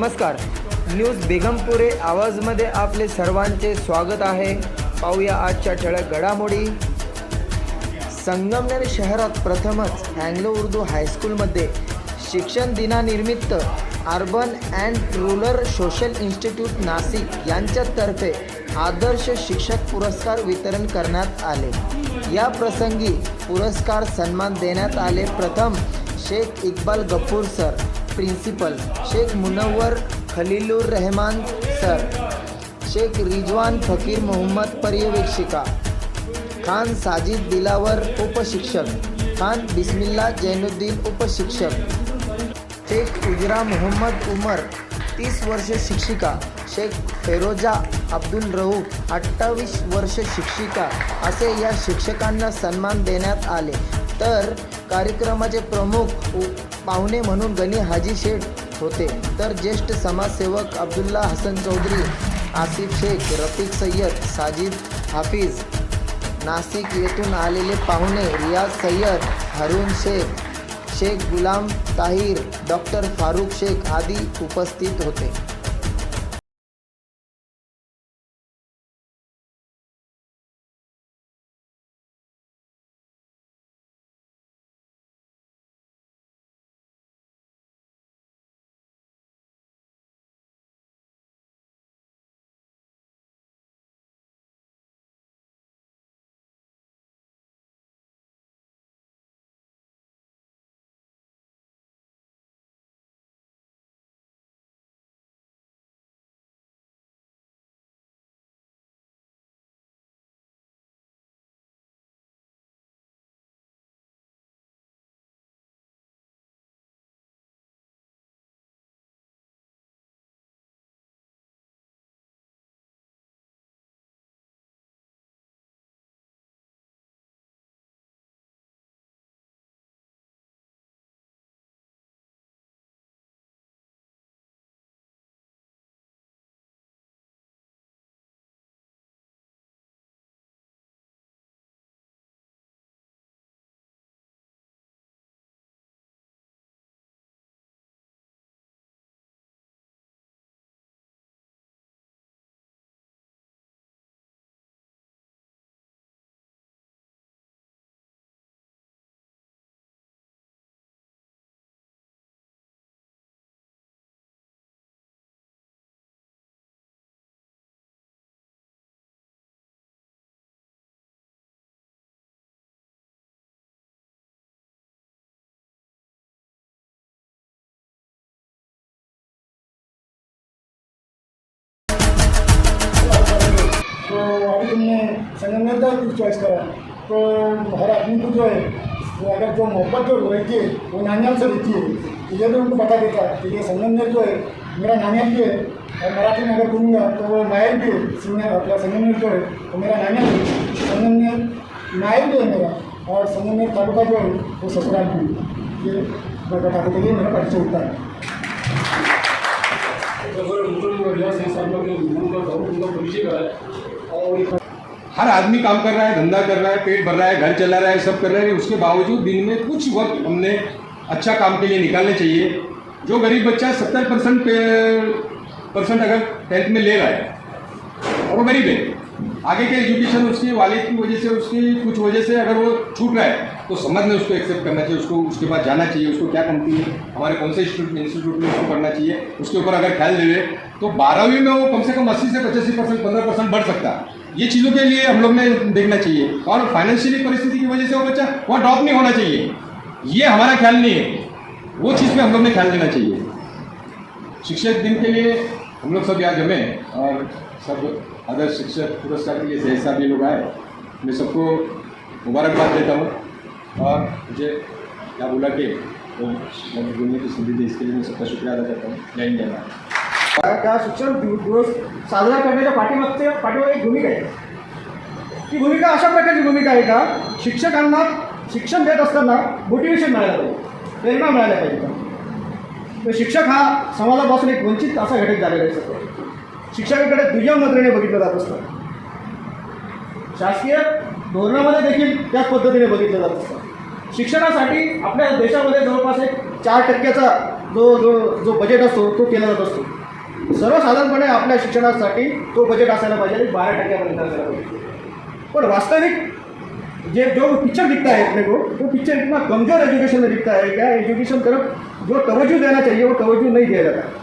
नमस्कार. न्यूज बेगमपुरे आवाजमध्ये आपले सर्वांचे स्वागत आहे. पाहूया आजच्या ठळक घडामोडी. संगमनेर शहरात प्रथमच अँग्लो उर्दू हायस्कूलमध्ये शिक्षण दिनानिमित्त urban and rural social institute Nashik यांच्यातर्फे आदर्श शिक्षक पुरस्कार वितरण करण्यात आले. या प्रसंगी पुरस्कार सन्मान देण्यात आले. प्रथम Sheikh Iqbal Gafoor sir. Principal Sheikh Munawwar Khalilur Rahman sir Sheikh Rizwan Fakir Mohammed पर्यवेक्षिका Khan Sajid Dilawar उपशिक्षक Khan Bismillah Zainuddin उपशिक्षक Shaikh उजरा मोहम्मद उमर तीस वर्ष शिक्षिका. शेख फेरोजा अब्दुल रऊफ अठ्ठावीस वर्ष शिक्षिका. असे या शिक्षकांना सन्मान देण्यात आले. तर कार्यक्रमाचे प्रमुख उ- पाहुणे म्हणून गणी हाजी शेठ होते. तर ज्येष्ठ समाजसेवक अब्दुल्ला हसन चौधरी आसिफ शेख रफिक सय्यद साजिद हाफिज नाशिक येथून आलेले पाहुणे रियाज सय्यद हरून शेख शेख गुलाम ताहिर डॉक्टर फारुख शेख आदी उपस्थित होते. अभी तुमने संगमनेर का कुछ चॉइस करा. तो हर आदमी को जो है वो अगर जो मोहब्बत जो रहती है वो नानियाल से रहती है ये भी उनको बता देता है कि ये संगमनेर जो है मेरा नानियाल भी है और मराठी में अगर बोलूँगा तो वो मायर भी है सिंगर अपना संगमनेर जो है तो मेरा नानियाल है संगमनेर मायर भी है मेरा. और संगमनेर तालुका जो है वो ससुराल भी है ये मैं बता देता ये मेरा परिचय होता है हर आदमी काम कर रहा है, धंधा कर रहा है, पेट भर रहा है, घर चला रहा है, सब कर रहा है उसके बावजूद दिन में कुछ वक्त हमने अच्छा काम के लिए निकालने चाहिए। जो गरीब बच्चा सत्तर परसेंट परसेंट अगर टेंथ में ले रहा है, और वो गरीब है। आगे के एजुकेशन उसके वालिद की वजह से उसकी, कुछ वजह से अगर वो छूट रहा है तो समझ में उसको एक्सेप्ट करना चाहिए उसको, उसके पास जाना चाहिए, उसको क्या करती है, हमारे कौन से इंस्टीट्यूट में उसको पढ़ना चाहिए, उसके ऊपर अगर ख्याल देवे तो बारहवीं में वो कम से कम अस्सी से पचासी परसेंट, पंद्रह परसेंट बढ़ सकता है। ये चीज़ों के लिए हम लोग ने देखना चाहिए। और फाइनेंशियली परिस्थिति की वजह से वो बच्चा वहाँ ड्रॉप नहीं होना चाहिए। ये हमारा ख्याल नहीं है। वो चीज़ पे हम लोग ने ख्याल देना चाहिए। शिक्षक दिन के लिए हम लोग सब यहाँ जमे और सब अदर शिक्षक पुरस्कार के लिए जैसा भी लोग आए। मैं सबको मुबारकबाद देता हूँ। और मुझे क्या बोला कि बोलने की सुविधा दी इसके लिए मैं सबका शुक्रिया अदा करता हूँ। जय हिंद जय भारत। त्या शिक्षण दिवस साजरा करण्याच्या पाठीमागचे पाठीमागे एक भूमिका आहे ती भूमिका अशा प्रकारची भूमिका आहे का शिक्षकांना शिक्षण देत असताना मोटिवेशन मिळायला पाहिजे प्रेरणा मिळायला पाहिजे. का तर शिक्षक हा समाजापासून एक वंचित असा घटक झालेला आहे सगळं. शिक्षकाकडे दुय्यम नजरेने बघितलं जात असतं. शासकीय धोरणामध्ये देखील त्याच पद्धतीने बघितलं जात असतं. शिक्षणासाठी आपल्या देशामध्ये जवळपास एक चार टक्क्याचा जो जो जो बजेट असतो तो केला जात असतो. सर्वसाधारणपणे आपल्या शिक्षणासाठी तो बजेट असायला पाहिजे आणि बारा टक्क्यापर्यंत असायला पाहिजे. पण वास्तविक जे जो पिक्चर दिखता है अपने को वो पिक्चर इतना कमज़ोर एजुकेशन में दिखता है क्या एजुकेशन तरफ जो तवज्जो देना चाहिए वो तवज्जो नहीं दिया जाता